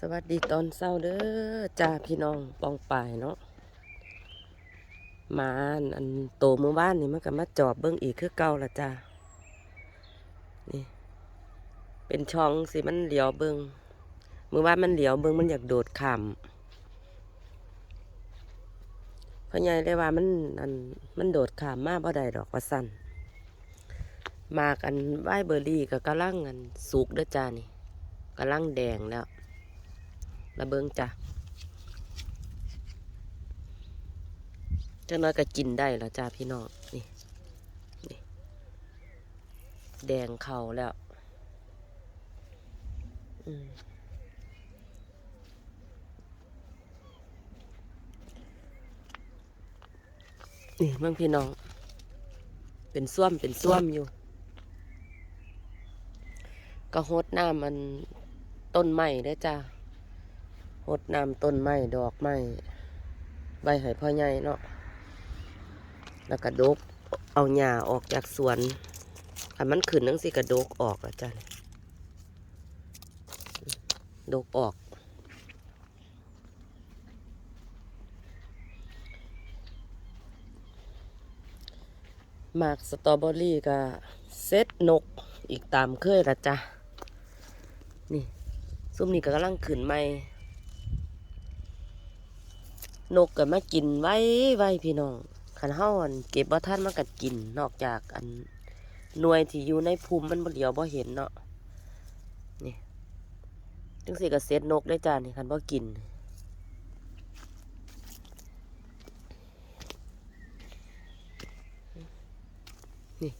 สวัสดีตอนเช้าเด้อจ้าพี่น้องปองป่ายเนาะมาอันโตเมื่อวานนี่มันก็มาจอบเบิ้งอีกคือเก่าละจ้านี่ เป็นช่องสิมันเหลียวเบิ้งเมื่อวานมันเหลียวเบิ้งมันอยากโดดขามพ่อใหญ่เลยว่ามันอันมันโดดขามมาบ่ได้ดอกว่าสั่นมากอันไหวเบอร์รี่ก็กำลังอันสุกเด้อจ้านี่กำลังแดงแล้ว ระเบิงจ้ะเจ้าน้อยก็กินได้แล้วจ้าพี่น้องนี่นี่ แดงเข่าแล้ว อืมนี่เมืองพี่น้อง เป็นส้วมเป็นส้วมอยู่ ก็หดหน้ำมันต้นไม้ได้อจ้า หดน้ำต้นไม้ดอกไม้ใบไห้พ่อใหญ่เนาะแล้วก็ดก เอาหญ้าออกจากสวนอันมันขึ้นนั่งสิกระดกออกแล้วจ้ะนี่ดกออก หมากสตรอเบอรี่ก็เซตนกอีกตามเคยละจ้ะ นี่ ซุ่มนี่ก็กำลังขึ้นใหม่ นกก็มากินไว้ไว้พี่น้องขันเฮาอันเก็บบ่ท่านมันก็กิน นอกจากอันหน่วยที่อยู่ในภูมิมันบ่เหลียวบ่เห็นเนาะนี่จังสิก็เซตนกได้จ้านี่คันบ่กินนี่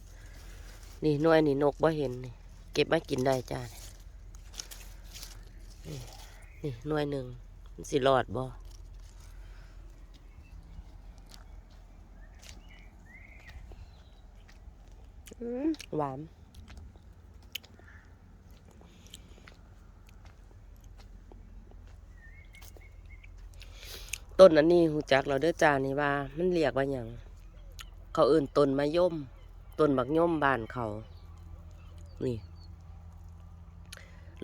นี่หน่วยนี่นกบ่เห็นนี่เก็บมากินได้จ้านี่นี่หน่วยหนึ่งมันสิรอดบ่ อืม หวาน ต้นอันนี้หูจักเราเด้อจานี่ว่า มันเรียกว่าอย่าง เขาเอื่นต้นมะย่มต้นบักย่มบานเขา นี่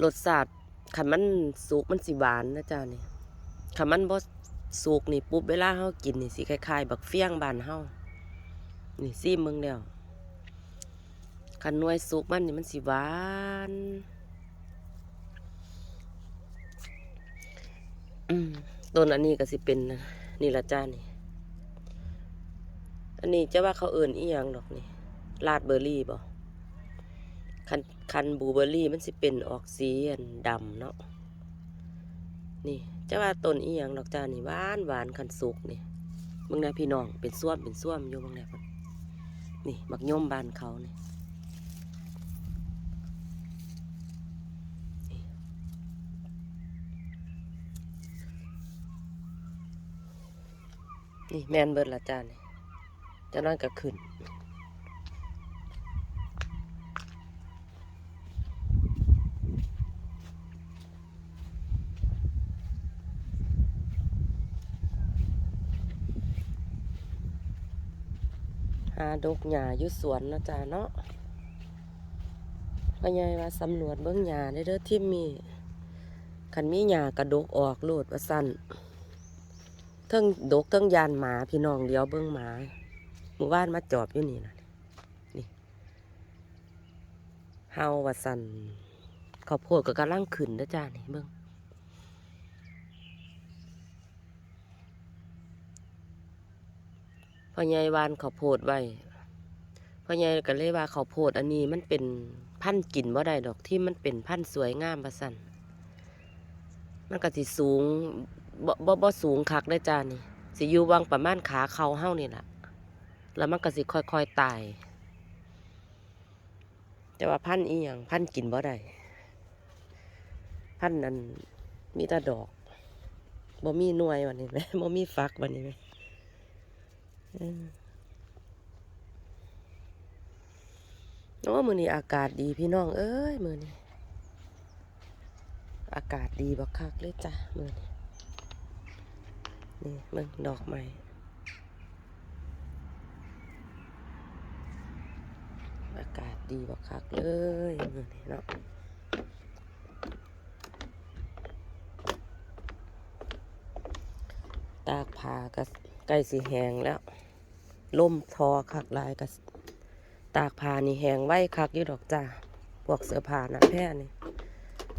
รสชาติขันมันสุกมันสิหวานนะจานี่ขันมันบ่สุกนี่ปุ๊บเวลาเฮากินนี่สิคล้ายๆ บักเฟี้ยงบานเฮานี่ซีมึงแล้ว ขันนวยสุกมันนี่มันสิหวานต้นอันนี้ก็สิเป็นนี่ละจ้านี่ อันนี้จะว่าเขาเอิ่นอีหยังดอกนี่ลาดเบอร์รี่บ่คันคันบูเบอร์รี่มันสิเป็นออกสีอันดำเนาะ นี่จะว่าต้นอีหยังดอกจ้านี่หวานหวานคันสุกนี่มึงนะพี่น้องเป็นส้วมเป็นส้วมอยู่มึงนะนี่มักย่อมบานเขานี่ นี่แมนเบิดละจ้านี่จะนั่นก็ขึ้นหาดกหญ้าอยู่สวนนะจ้าเนาะพ่อใหญ่ว่าสำรวจเบื้องหญ้าได้เด้อที่มีคันมีหญ้ากระดกออกโลดว่าสั้น ทิงดกเทิงยานหมาพี่น้องเดียวเบิ้องหมาหมู่บ้านมาจอบอยู่นี่นะนี่เฮาว่าสันข้าวโพดก็กำลังขึ้นนะจ้านี่เบิ้องพ่อใหญ่วานข้าวโพดไว้พ่อใหญ่ก็เลยว่าข้าวโพดอันนี้มันเป็นพันธุ์กินบ่ได้ดอกที่มันเป็นพันธุ์สวยงามว่าสันมันก็สิสูง บ่บ่บ่สูงคักได้จ้านี่ สิอยู่วังประมาณขาเขาเฮานี่ล่ะ แล้วมันก็สิค่อยๆตาย แต่ว่าพันธุ์อีหยังพันธุ์กินบ่ได้พันธุ์นั้นมีแต่ดอกบ่มีหน่วยวันนี้ไหมบ่มีฟักวันนี้ไหมเออโอ้มือนี้อากาศดีพี่น้อง เอ้ยมือนี้อากาศดีบักคักเลยจ้ะมือนี้ นี่มึงดอกไม้อากาศดีบักคักเลยนี้เนาะตากผ้าก็ใกล้สิแหงแล้วล่มทอคักลายก็ตากผ้านี่แหงไว้คักอยู่ดอกจ้าพวกเสื้อผ้าหนะแพร่นี่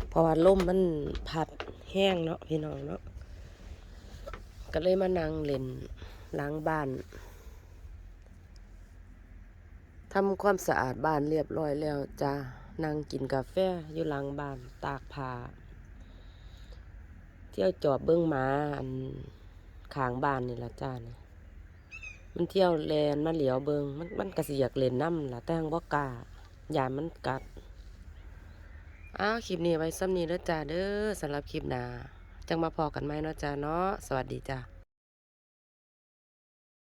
เพราะว่าล่มมันพัดแห้งเนาะพี่น้องเนาะ ก็เลยมานั่งเล่นล้างบ้านทำความสะอาดบ้านเรียบร้อยแล้วจ้านั่งกินกาแฟอยู่หลังบ้านตากผ้าเที่ยวจอบเบิ้องหมาอันขางบ้านนี่ละจ้าเนี่ยมันเที่ยวแลนมาเหลียวเบิงมันมันกระสิอยากเล่นน้ำล่ะแต่งบ่กล้ายานมันกัด อ้าวคลิปนี้ไว้ซ้ำนี้เด้อจ้าเด้อสำหรับคลิปหน้า จังมาพอกันไหมเนาะจ้าเนาะสวัสดีจ้า